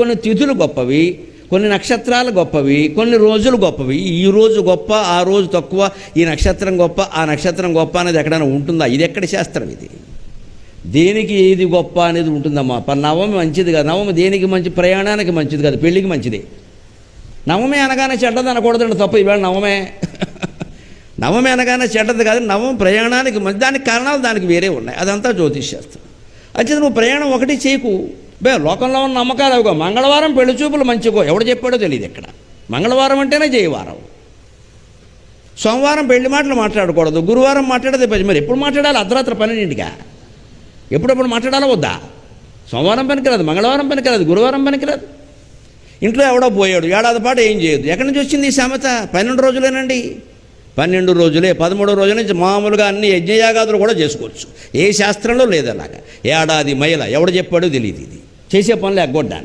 కొన్ని తిథులు గొప్పవి కొన్ని నక్షత్రాలు గొప్పవి కొన్ని రోజులు గొప్పవి. ఈ రోజు గొప్ప ఆ రోజు తక్కువ ఈ నక్షత్రం గొప్ప ఆ నక్షత్రం గొప్ప అనేది ఎక్కడైనా ఉంటుందా? ఇది ఎక్కడ శాస్త్రం ఇది? దేనికి ఏది గొప్ప అనేది ఉంటుందమ్మా? పని నవమి మంచిది కాదు. నవమి దేనికి మంచి? ప్రయాణానికి మంచిది కాదు. పెళ్ళికి మంచిది. నవమే అనగానే చెడ్డది అనకూడదండి తప్ప ఈవేళ నవమే. నవమి అనగానే చెడ్డది కాదు. నవం ప్రయాణానికి మంచి దానికి కారణాలు దానికి వేరే ఉన్నాయి. అదంతా జ్యోతిష్ శాస్త్రం. అయితే నువ్వు ప్రయాణం ఒకటి చేయకు. బే లోకంలో ఉన్న నమ్మకాలు అవిగో. మంగళవారం పెళ్ళి చూపులు మంచిగో. ఎవడు చెప్పాడో తెలియదు ఇక్కడ. మంగళవారం అంటేనే జయవారం. సోమవారం పెళ్ళి మాటలు మాట్లాడకూడదు. గురువారం మాట్లాడదే పది మరి ఎప్పుడు మాట్లాడాలి? అర్ధరాత్రి పన్నెండింటిగా ఎప్పుడప్పుడు మాట్లాడాలో వద్దా? సోమవారం పనికిరాదు మంగళవారం పనికిరాదు గురువారం పనికిరాదు ఇంట్లో ఎవడో పోయాడు. ఏడాది పాటు ఏం చేయదు ఎక్కడి నుంచి వచ్చింది ఈ సామెత? పన్నెండు రోజులేనండి. పన్నెండు రోజులే పదమూడో రోజుల నుంచి మామూలుగా అన్ని యజ్ఞయాగాదులు కూడా చేసుకోవచ్చు. ఏ శాస్త్రంలో లేదు అలాగా. ఏడాది మైల. ఎవడు చెప్పాడో తెలియదు ఇది. చేసే పనులు ఎగ్గొడ్డానికి